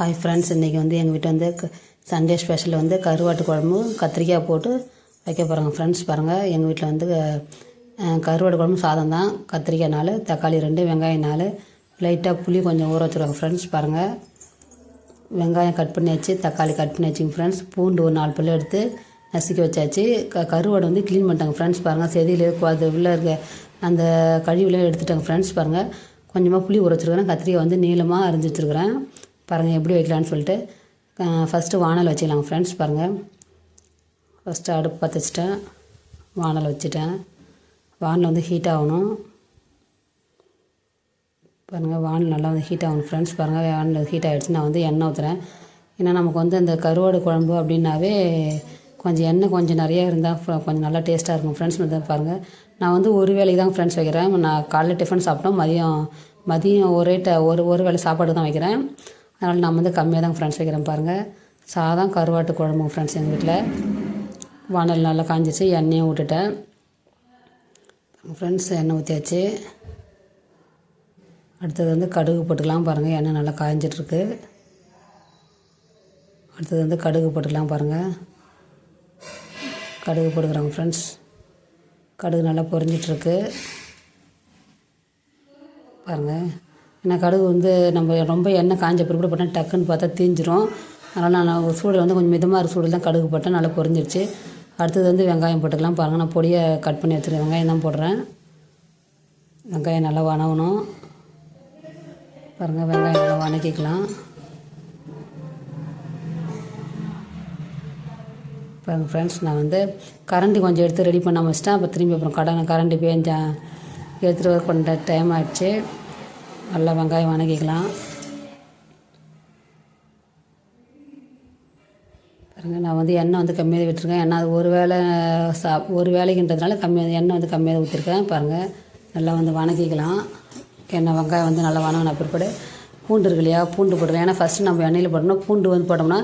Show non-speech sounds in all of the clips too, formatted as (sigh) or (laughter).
Hi friends இன்றைக்கி வந்து எங்கள் வீட்டில் வந்து க- சண்டே ஸ்பெஷல் வந்து கருவாட்டு குழம்பு கத்திரிக்காய் போட்டு வைக்க போகிறாங்க ஃப்ரெண்ட்ஸ் பாருங்கள் எங்கள் வீட்டில் வந்து கருவாட்டு கருவாடு குழம்பு சாதம் தான். கத்திரிக்காய் நாள் தக்காளி ரெண்டு வெங்காயம் நாள் லைட்டாக புளி கொஞ்சம் ஊற வச்சுருவாங்க ஃப்ரெண்ட்ஸ் பாருங்கள் வெங்காயம் கட் பண்ணி வச்சு தக்காளி கட் பண்ணி வச்சுங்க ஃப்ரெண்ட்ஸ் பூண்டு ஒரு நாலு பிள்ளை எடுத்து நசுக்கி வச்சாச்சு. க கருவாடு வந்து க்ளீன் பண்ணிட்டாங்க ஃப்ரெண்ட்ஸ் பாருங்கள் செதியில் அது உள்ளே இருக்க அந்த கழிவுலாம் எடுத்துட்டாங்க ஃப்ரெண்ட்ஸ் பாருங்கள் கொஞ்சமாக புளி ஊற கத்திரிக்காய் வந்து நீளமாக அரிஞ்சு வச்சுருக்கிறேன் பாருங்கள் எப்படி வைக்கலான்னு சொல்லிட்டு ஃபஸ்ட்டு வானல் வச்சுக்கலாம் ஃப்ரெண்ட்ஸ் பாருங்கள் ஃபஸ்ட்டு அடுப்பு பற்ற வச்சுட்டேன். வானல் வச்சுட்டேன். வானல் வந்து ஹீட் ஆகணும். பாருங்கள் வானல் நல்லா வந்து ஹீட் ஆகணும் ஃப்ரெண்ட்ஸ் பாருங்கள் வானல் ஹீட் ஆகிடுச்சு நான் வந்து எண்ணெய் ஊற்றுறேன் ஏன்னா நமக்கு வந்து அந்த கருவாடு குழம்பு அப்படின்னாவே கொஞ்சம் எண்ணெய் கொஞ்சம் நிறைய இருந்தால் கொஞ்சம் நல்லா டேஸ்ட்டாக இருக்கும். ஃப்ரெண்ட்ஸ் வந்து பாருங்கள் நான் வந்து ஒரு வேலைக்கு தான் ஃப்ரெண்ட்ஸ் வைக்கிறேன். நான் காலைல டிஃபன் சாப்பிட்டோம். மதியம் மதியம் ஒரே ட ஒரு ஒரு வேளை சாப்பாடு தான் வைக்கிறேன். அதனால் நான் வந்து கம்மியாக தான் ஃப்ரெண்ட்ஸ் வைக்கிறேன் பாருங்கள் சாதம் கருவாட்டு குழம்பு ஃப்ரெண்ட்ஸ் எங்கள் வீட்டில் வானல் நல்லா காஞ்சிச்சு எண்ணெயும் விட்டுட்டேன் ஃப்ரெண்ட்ஸ் எண்ணெய் ஊற்றியாச்சு அடுத்தது வந்து கடுகு போட்டுக்கலாம் பாருங்கள் எண்ணெய் நல்லா காய்ஞ்சிட்ருக்கு அடுத்தது வந்து கடுகு போட்டுக்கலாம் பாருங்கள் கடுகு போட்டுக்கிறாங்க ஃப்ரெண்ட்ஸ் கடுகு நல்லா பொரிஞ்சிட்ருக்கு பாருங்கள் ஏன்னா கடுகு வந்து நம்ம ரொம்ப எண்ணெய் காஞ்ச பிறகு போட்டால் டக்குன்னு பார்த்தா தீஞ்சிரும். அதனால் நான் சூழல் சூடில் வந்து கொஞ்சம் மிதமாக இருக்க சூடில் தான் கடுகு போட்டேன். நல்லா பொரிஞ்சிருச்சு. அடுத்தது வந்து வெங்காயம் போட்டுக்கலாம். பாருங்கள் நான் பொடியை கட் பண்ணி வச்சுருக்கேன். வெங்காயம் தான் போடுறேன். வெங்காயம் நல்லா வணவணும் பாருங்கள் வெங்காயம் நல்லா வணக்கிக்கலாம். பாருங்கள் ஃப்ரெண்ட்ஸ் நான் வந்து கரண்டி கொஞ்சம் எடுத்து ரெடி பண்ண வச்சிட்டேன் அப்போ திரும்பி அப்புறம் கடனை கரண்டி பேஞ்சேன் எடுத்துகிட்டு வர கொண்ட டைம் ஆகிடுச்சு நல்லா வெங்காயம் வணங்கிக்கலாம் பாருங்கள் நான் வந்து எண்ணெய் வந்து கம்மியாக விட்டுருக்கேன். எண்ணெய் அது ஒரு வேளை சா ஒரு வேலைக்குன்றதுனால கம்மியாக எண்ணெய் வந்து கம்மியாக ஊற்றிருக்கேன் பாருங்கள் நல்லா வந்து வணக்கிக்கலாம். எண்ணெய் வெங்காயம் வந்து நல்லா வணங்கின பிற்பாடு பூண்டு இருக்கு இல்லையா பூண்டு போட்டுக்கலாம். ஏன்னா ஃபஸ்ட்டு நம்ம எண்ணெயில் போட்டோம்னா பூண்டு வந்து போட்டோம்னா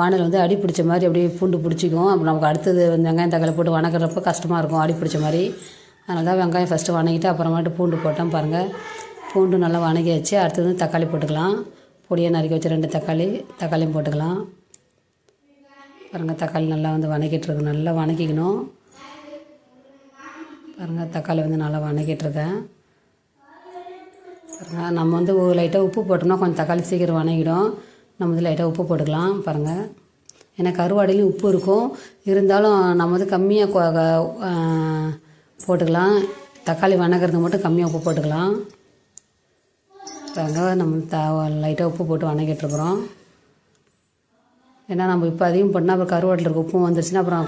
வானல் வந்து அடி பிடிச்ச மாதிரி அப்படியே பூண்டு பிடிச்சிக்கும். அப்புறம் நமக்கு அடுத்தது வந்து வெங்காயம் தக்காளி போட்டு வணக்கிறப்ப கஷ்டமாக இருக்கும் அடி பிடிச்ச மாதிரி. அதனால தான் வெங்காயம் ஃபஸ்ட்டு வணங்கிட்டு அப்புறமேட்டு பூண்டு போட்டேன். பாருங்கள் பூண்டு நல்லா வணங்கியாச்சு அடுத்தது வந்து தக்காளி போட்டுக்கலாம். பொடியை நறுக்கி வச்சு ரெண்டு தக்காளி தக்காளியும் போட்டுக்கலாம். பாருங்கள் தக்காளி நல்லா வந்து வணக்கிட்டுருக்கு நல்லா வணக்கிக்கணும் பாருங்கள் தக்காளி வந்து நல்லா வணக்கிட்டுருக்கேன் பாருங்கள் நம்ம வந்து ஒரு லைட்டாக உப்பு போட்டோம்னா கொஞ்சம் தக்காளி சீக்கிரம் வணங்கிடும். நம்ம வந்து லைட்டாக உப்பு போட்டுக்கலாம். பாருங்கள் ஏன்னா கருவாடையிலையும் உப்பு இருக்கும். இருந்தாலும் நம்ம வந்து கம்மியாக போட்டுக்கலாம். தக்காளி வணக்கிறதுக்கு மட்டும் கம்மியாக உப்பு போட்டுக்கலாம். பாருங்க நம்ம த லைட்டாக உப்பு போட்டு வணக்கிட்டுருக்குறோம் ஏன்னா நம்ம இப்போ அதிகம் பண்ணால் அப்புறம் கருவாட்டில் இருக்க உப்பும் வந்துருச்சுன்னா அப்புறம்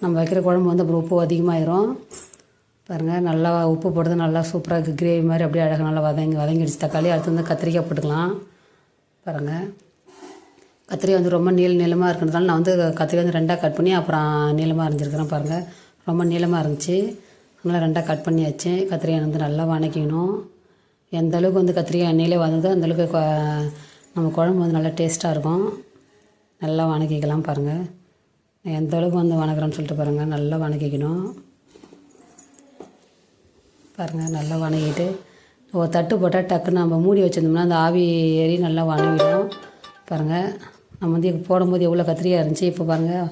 நம்ம வைக்கிற குழம்பு வந்து அப்புறம் உப்பு அதிகமாயிரும். பாருங்கள் நல்லா உப்பு போடுறது நல்லா சூப்பராக இருக்குது கிரேவி மாதிரி அப்படியே அழகாக நல்லா வதங்கி வதங்கிடுச்சு. தக்காளி அடுத்து வந்து கத்திரிக்காய் போட்டுக்கலாம். பாருங்கள் கத்திரிக்காய் வந்து ரொம்ப நீள நீளமாக இருக்கிறதுனால நான் வந்து கத்திரிக்காய் வந்து ரெண்டாக கட் பண்ணி அப்புறம் நீளமாக இருந்துருக்குறேன் பாருங்கள் ரொம்ப நீளமாக இருந்துச்சு. அதனால் ரெண்டாக கட் பண்ணியாச்சு. கத்திரியை வந்து நல்லா வணக்கிக்கணும். எந்த அளவுக்கு வந்து கத்திரிக்காய் எண்ணெயிலே வந்ததோ அந்தளவுக்கு நம்ம குழம்பு வந்து நல்லா டேஸ்ட்டாக இருக்கும். நல்லா வணக்கிக்கலாம் பாருங்கள் எந்த அளவுக்கு வந்து வணக்குறேன்னு சொல்லிட்டு பாருங்கள் நல்லா வணக்கிக்கணும். பாருங்கள் நல்லா வணக்கிட்டு ஒரு தட்டு போட்டால் டக்குன்னு நம்ம மூடி வச்சுருந்தோம்னா அந்த ஆவி ஏறி நல்லா வணங்கிடும். பாருங்கள் நம்ம வந்து இப்போ போடும்போது எவ்வளோ கத்திரிக்காய் இருந்துச்சு. இப்போ பாருங்கள்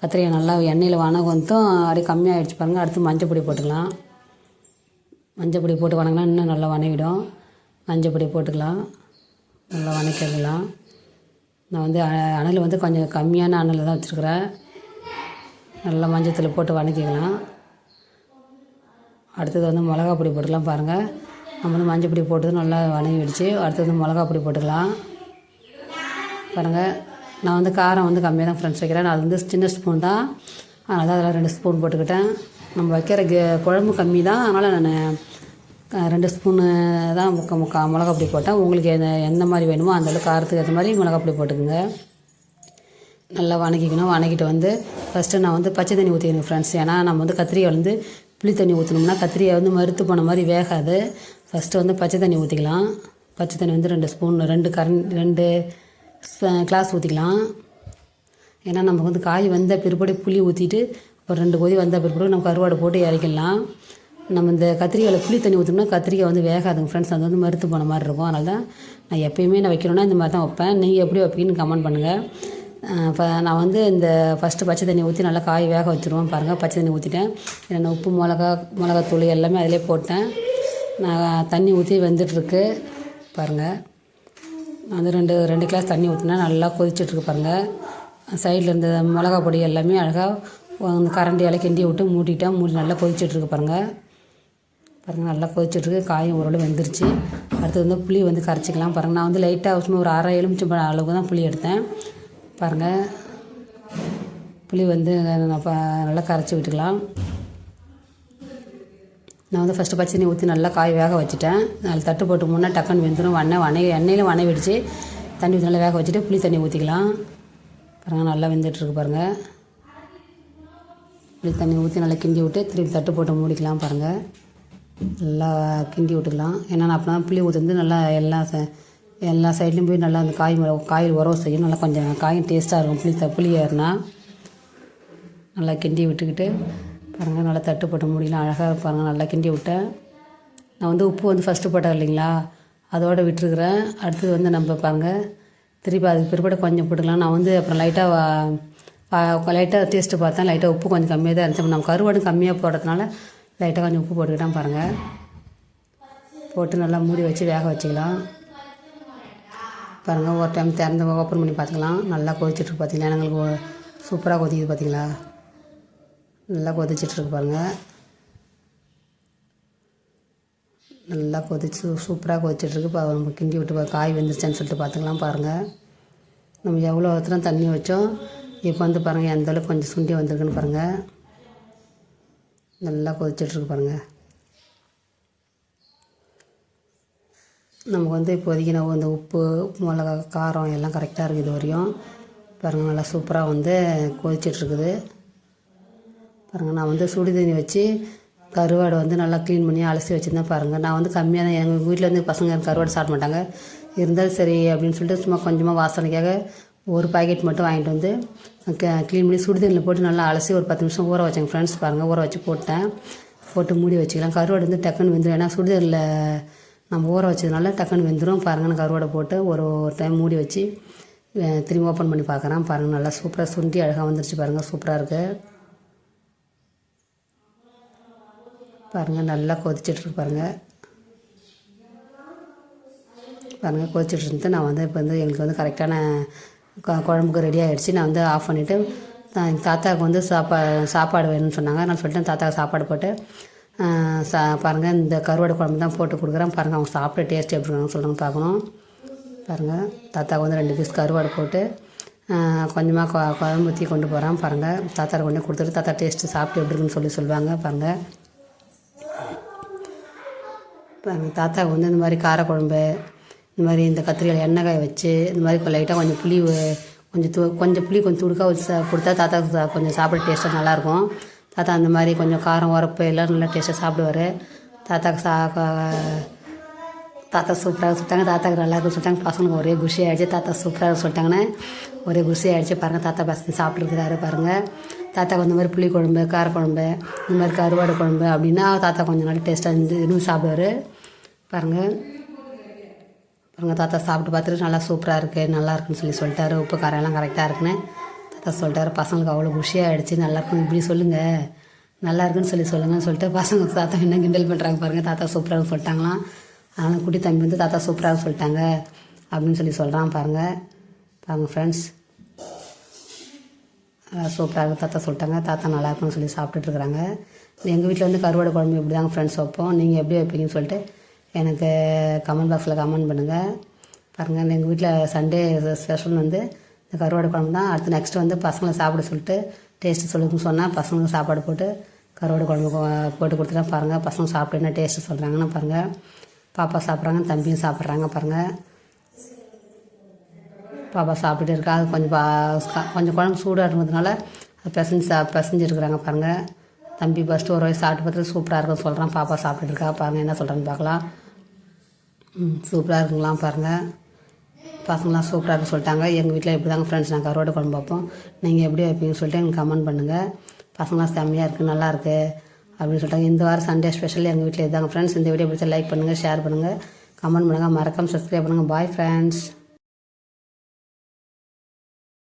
கத்திரிக்காய் நல்லா எண்ணெயில் வணங்கந்தும் அப்படியே கம்மியாகிடுச்சு பாருங்கள் அடுத்து மஞ்சள் பொடி போட்டுக்கலாம். மஞ்சள் பொடி போட்டு வணங்கினா இன்னும் நல்லா வணங்கிடும். மஞ்சள் பொடி போட்டுக்கலாம். நல்லா வணக்கிடலாம். நான் வந்து அ- அனல் வந்து கொஞ்சம் கம்மியான அனலில் தான் வச்சுருக்குறேன். நல்லா மஞ்சத்தில் போட்டு வணக்கிக்கலாம். அடுத்தது வந்து மிளகா பொடி போட்டுக்கலாம் பாருங்கள் நம்ம வந்து மஞ்சள் பொடி போட்டு நல்லா வணங்கிடுச்சு. அடுத்தது வந்து மிளகா பொடி போட்டுக்கலாம். பாருங்கள் நான் வந்து காரம் வந்து கம்மியாக தான் ஃப்ரெண்ட்ஸ் வைக்கிறேன். அது வந்து சின்ன ஸ்பூன் தான். அதனால் தான் அதில் ரெண்டு ஸ்பூன் போட்டுக்கிட்டேன். நம்ம வைக்கிற கே குழம்பு கம்மி தான். அதனால் நான் ரெண்டு ஸ்பூனு தான் முக்கா முக்கா மிளகா பொடி போட்டேன். உங்களுக்கு எந்த எந்த மாதிரி வேணுமோ அந்தளவுக்கு காரத்துக்கு ஏற்ற மாதிரி மிளகா பொடி போட்டுக்கோங்க. நல்லா வணக்கிக்கணும். வணக்கிட்டு வந்து ஃபஸ்ட்டு நான் வந்து பச்சை தண்ணி ஊற்றிக்கணும் ஃப்ரெண்ட்ஸ் ஏன்னா நம்ம வந்து கத்திரியை வந்து புளி தண்ணி ஊற்றினோம்னா கத்திரியை வந்து மறுத்து போன மாதிரி வேகாது. ஃபஸ்ட்டு வந்து பச்சை தண்ணி ஊற்றிக்கலாம் பச்சை தண்ணி வந்து ரெண்டு ஸ்பூன் ரெண்டு கரண் ரெண்டு கிளாஸ் ஊற்றிக்கலாம் ஏன்னா நமக்கு வந்து காய் வந்த பிற்பாடு புளி ஊற்றிட்டு ஒரு ரெண்டு கொதி வந்த பிற்பாடு நம்ம கருவாடு போட்டு இறக்கிடலாம். நம்ம இந்த கத்திரிக்காயில் புளி தண்ணி ஊற்றோம்னா கத்திரிக்காய் வந்து வேகாதுங்க ஃப்ரெண்ட்ஸ் அது வந்து மறுத்து போன மாதிரி இருக்கும். அதனால தான் நான் எப்பயுமே நான் வைக்கணும்னா இந்த மாதிரி தான் வைப்பேன். நீங்கள் எப்படி வைப்பீங்கன்னு கமெண்ட் பண்ணுங்கள் இப்போ நான் வந்து இந்த ஃபஸ்ட்டு பச்சை தண்ணி ஊற்றி நல்லா காய் வேக வச்சுருவேன் பாருங்கள் பச்சை தண்ணி ஊற்றிட்டேன் நான் உப்பு மிளகா மிளகாத்தூள் எல்லாமே அதிலே போட்டேன். நான் தண்ணி ஊற்றி வெந்துட்டுருக்கு. பாருங்கள் நான் வந்து ரெண்டு ரெண்டு கிளாஸ் தண்ணி ஊற்றினா நல்லா கொதிச்சிட்ருக்கு பாருங்கள் சைடில் இருந்த மிளகா பொடி எல்லாமே அழகாக அந்த கரண்டியால் கிண்டி விட்டு மூட்டிட்டேன் மூடி நல்லா கொதிச்சிட்ருக்கு பாருங்கள் பாருங்கள் நல்லா கொதிச்சிட்ருக்கு காயும் ஓரளவு வெந்துருச்சு. அடுத்தது வந்து புளி வந்து கரைச்சிக்கலாம் பாருங்கள் நான் வந்து லைட்டாக சும்மா ஒரு அரை எலுமிச்சம்பழம் அளவுக்கு தான் புளி எடுத்தேன். பாருங்கள் புளி வந்து நல்லா கரைச்சி விட்டுக்கலாம். நான் வந்து ஃபஸ்ட்டு பச்சை தண்ணி ஊற்றி நல்லா காய் வேக வச்சுட்டேன். அதில் தட்டு போட்டு முன்னே டக்குன்னு வெந்துடும் வண்ணை வனை எண்ணெயில் வனை வெடிச்சு தண்ணி ஊற்றி நல்லா வேக வச்சுட்டு புளி தண்ணி ஊற்றிக்கலாம் பாருங்கள் நல்லா வெந்துட்டுருக்கு பாருங்கள் இப்படி தண்ணி ஊற்றி நல்லா கிண்டி விட்டு திருப்பி தட்டு போட்டு மூடிக்கலாம் பாருங்கள் நல்லா கிண்டி விட்டுக்கலாம். ஏன்னா நான் புளி ஊற்றி நல்லா எல்லா ச- எல்லா சைட்லேயும் போய் நல்லா அந்த காய் மேல- காயில் உறவு செய்யும். நல்லா கொஞ்சம் காயும் டேஸ்ட்டாக இருக்கும். புளி த புளியாருனா ஏறினா நல்லா கிண்டி விட்டுக்கிட்டு பாருங்கள் நல்லா தட்டு போட்டு மூடிக்கலாம். அழகாக பாருங்கள் நல்லா கிண்டி விட்டேன். நான் வந்து உப்பு வந்து ஃபஸ்ட்டு போட்டேன் இல்லைங்களா? அதோடு விட்டுருக்குறேன். அடுத்தது வந்து நம்ம பாருங்கள் திருப்பி அதுக்கு பிற்பாடு கொஞ்சம் போட்டுக்கலாம். நான் வந்து அப்புறம் லைட்டாக லைட்டாக டேஸ்ட்டு பார்த்தா லைட்டாக உப்பு கொஞ்சம் கம்மியாக தான் இருந்துச்சு. நம்ம கருவாடும் கம்மியாக போடுறதுனால லைட்டாக கொஞ்சம் உப்பு போட்டுக்கிட்டான் பாருங்கள் போட்டு நல்லா மூடி வச்சு வேக வச்சுக்கலாம். பாருங்கள் ஒரு டைம் திறந்து ஓப்பன் பண்ணி பார்த்துக்கலாம். நல்லா கொதிச்சிட்ருக்கு பார்த்தீங்களா எங்களுக்கு சூப்பராக கொதிக்குது பார்த்தீங்களா நல்லா கொதிச்சிட்ருக்கு பாருங்கள் நல்லா கொதிச்சு சூப்பராக கொதிச்சிட்ருக்கு இப்போ நம்ம கிண்டி விட்டு பா- காய் வெந்துருச்சான்னு சொல்லிட்டு பார்த்துக்கலாம் பாருங்கள் நம்ம எவ்வளோ தூரம் தண்ணி வச்சோம்? இப்போ வந்து பாருங்கள் எந்த அளவுக்கு கொஞ்சம் சுண்டி வந்திருக்குன்னு பாருங்கள் நல்லா கொதிச்சிட்ருக்கு பாருங்கள் நமக்கு வந்து இப்போதைக்கு நம்ம இந்த உப்பு மிளகா காரம் எல்லாம் கரெக்டாக இருக்குது இது வரையும். பாருங்கள் நல்லா சூப்பராக வந்து கொதிச்சிட்ருக்குது. பாருங்கள் நான் வந்து சுடு தண்ணி வச்சு கருவாடை வந்து நல்லா க்ளீன் பண்ணி அலசி வச்சுருந்தேன் பாருங்கள் நான் வந்து கம்மியாக தான் எங்கள் வீட்டில் வந்து பசங்க கருவாடு சாப்பிட மாட்டாங்க. இருந்தாலும் சரி அப்படின்னு சொல்லிட்டு சும்மா கொஞ்சமாக வாசனைக்காக ஒரு பாக்கெட் மட்டும் வாங்கிட்டு வந்து க்ளீன் பண்ணி சுடுதண்ணில் போட்டு நல்லா அலசி ஒரு பத்து நிமிஷம் ஊற வச்சேங்க ஃப்ரெண்ட்ஸ் பாருங்கள் ஊற வச்சு போட்டேன். போட்டு மூடி வச்சுக்கலாம். கருவாடு வந்து டக்குன்னு வெந்துடும் ஏன்னா சுடுதண்ணில் நம்ம ஊற வச்சதுனால டக்குன்னு வெந்துடும் பாருங்கள் நான் கருவாடை போட்டு ஒரு ஒரு டைம் மூடி வச்சு திரும்பி ஓப்பன் பண்ணி பார்க்குறேன். பாருங்கள் நல்லா சூப்பராக சுண்டி அழகாக வந்துருச்சு பாருங்கள் சூப்பராக இருக்குது பாருங்கள் நல்லா கொதிச்சிட்ருக்கு பாருங்கள் பாருங்கள் கொதிச்சுட்டு இருந்து நான் வந்து இப்போ வந்து எங்களுக்கு வந்து கரெக்டான குழம்புக்கு ரெடி ஆகிடுச்சு நான் வந்து ஆஃப் பண்ணிவிட்டு எங்கள் தாத்தாவுக்கு வந்து சாப்பா சாப்பாடு வேணும்னு சொன்னாங்க. நான் சொல்லிட்டேன் தாத்தாவுக்கு சாப்பாடு போட்டு சா பாருங்கள் இந்த கருவாடு குழம்பு தான் போட்டு கொடுக்குறேன். பாருங்கள் அவங்க சாப்பிட்ட டேஸ்ட் எப்படி இருக்காங்க சொல்லுங்க பார்க்கணும். பாருங்கள் தாத்தாவுக்கு வந்து ரெண்டு பீஸ் கருவாடு போட்டு கொஞ்சமாக கொ குழம்பு ஊற்றி கொண்டு போகிறேன் பாருங்கள் தாத்தாவை கொண்டு கொடுத்துட்டு தாத்தா டேஸ்ட்டு சாப்பிட்டு எப்படி இருக்குன்னு சொல்லி சொல்லுவாங்க. பாருங்கள் பாருங்கள் தாத்தாவுக்கு வந்து இந்த மாதிரி காரக்குழம்பு இந்த மாதிரி இந்த கத்திரிக்காய் எண்ணெய் காய வச்சு இந்த மாதிரி லைட்டாக கொஞ்சம் புளி கொஞ்சம் து கொஞ்சம் புளி கொஞ்சம் துடுக்கா வச்சு கொடுத்தா தாத்தா கொஞ்சம் சாப்பிட டேஸ்ட்டாக நல்லாயிருக்கும். தாத்தா அந்த மாதிரி கொஞ்சம் காரம் உரப்பு எல்லாம் நல்லா டேஸ்ட்டாக சாப்பிடுவார். தாத்தாக்கு சா தாத்தா சூப்பராக சொல்லிட்டாங்க தாத்தாக்கு நல்லா இருக்குன்னு சொல்லிட்டாங்க. பசங்களுக்கு ஒரே குஷி ஆகிடுச்சு தாத்தா சூப்பராக சொல்லிட்டாங்கன்னு ஒரே குஷி ஆகிடுச்சு பாருங்கள் தாத்தா பசங்க சாப்பிட்ருக்குறாரு பாருங்கள் தாத்தாக்கு இந்த மாதிரி புளி குழம்பு காரக்குழம்பு இந்த மாதிரி கருவாடு குழம்பு அப்படின்னா தாத்தா கொஞ்சம் நல்லா டேஸ்ட்டாக இருந்து இன்னும் சாப்பிடுவார். பாருங்கள் பாருங்கள் தாத்தா சாப்பிட்டு பார்த்துட்டு நல்லா சூப்பராக இருக்குது நல்லா இருக்குன்னு சொல்லி சொல்லிட்டாரு. உப்பு காரம் எல்லாம் கரெக்டாக இருக்குன்னு. தாத்தா சொல்லிட்டாரு பசங்களுக்கு அவ்வளோ குஷியாக ஆகிடுச்சு நல்லாயிருக்கும் இப்படி சொல்லுங்கள் நல்லா இருக்குன்னு சொல்லி சொல்லுங்கன்னு சொல்லிட்டு பசங்க (laughs) தாத்தா என்ன கிண்டல் பண்ணுறாங்க பாருங்கள் தாத்தா சூப்பராக சொல்லிட்டாங்களாம். அதனால் குட்டி தம்பி வந்து தாத்தா சூப்பராக சொல்லிட்டாங்க. அப்படின்னு சொல்லி சொல்கிறான் பாருங்கள் பாருங்கள் ஃப்ரெண்ட்ஸ் சூப்பராக தாத்தா சொல்லிட்டாங்க. தாத்தா நல்லா இருக்குன்னு சொல்லி சாப்பிட்டுட்டு இருக்கிறாங்க. எங்கள் வீட்டில் வந்து கருவாடு குழம்பு இப்படி தாங்க ஃப்ரெண்ட்ஸ் வைப்போம். நீங்கள் எப்படி வைப்பீங்கன்னு சொல்லிட்டு எனக்கு கமெண்ட் பாக்ஸில் கமெண்ட் பண்ணுங்கள் பாருங்கள் எங்கள் வீட்டில் சண்டே ஸ்பெஷல் வந்து இந்த கருவாடு குழம்பு தான். அடுத்து நெக்ஸ்ட் வந்து பசங்களை சாப்பிட சொல்லிட்டு டேஸ்ட்டு சொல்லுங்கன்னு சொன்னால் பசங்களுக்கு சாப்பாடு போட்டு கருவாடு குழம்பு கொ- போட்டு கொடுத்துட்டா பாருங்கள் பசங்க சாப்பிட்டு என்ன டேஸ்ட்டு சொல்கிறாங்கன்னு பாருங்கள் பாப்பா சாப்பிட்றாங்க தம்பியும் சாப்பிட்றாங்க பாருங்கள் பாப்பா சாப்பிட்டுட்டு இருக்கா. அது கொஞ்சம் பா கொஞ்சம் குழம்பு சூடாக இருந்ததுனால அது பிசைஞ்சு சா பிசைஞ்சிருக்கிறாங்க பாருங்கள் தம்பி ஃபஸ்ட்டு ஒரு வயசு சாப்பிட்டு பார்த்துட்டு சூப்பராக இருக்குன்னு சொல்கிறான் பாப்பா சாப்பிட்டுட்டு இருக்கா. பாருங்கள் என்ன சொல்கிறான்னு பார்க்கலாம். சூப்பராக இருக்குங்களாம் பாருங்கள் பசங்களாம் சூப்பராக இருக்குன்னு சொல்லிட்டாங்க. எங்கள் வீட்டில் இப்படி தாங்க ஃப்ரெண்ட்ஸ் நாங்கள் கருவாடு குழம்பு வைப்போம். நீங்கள் எப்படி வைப்பீங்கன்னு சொல்லிட்டு எனக்கு கமெண்ட் பண்ணுங்கள் பசங்களாம் செம்மையாக இருக்குது நல்லாயிருக்கு அப்படின்னு சொல்லிட்டாங்க. இந்த வாரம் சண்டே ஸ்பெஷல் எங்கள் வீட்டில் இதாங்க ஃப்ரெண்ட்ஸ் இந்த வீடியோ பிடிச்சா லைக் பண்ணுங்கள் ஷேர் பண்ணுங்கள் கமெண்ட் பண்ணுங்கள் மறக்காமல் சப்ஸ்கிரைப் பண்ணுங்கள் பாய் ஃப்ரெண்ட்ஸ்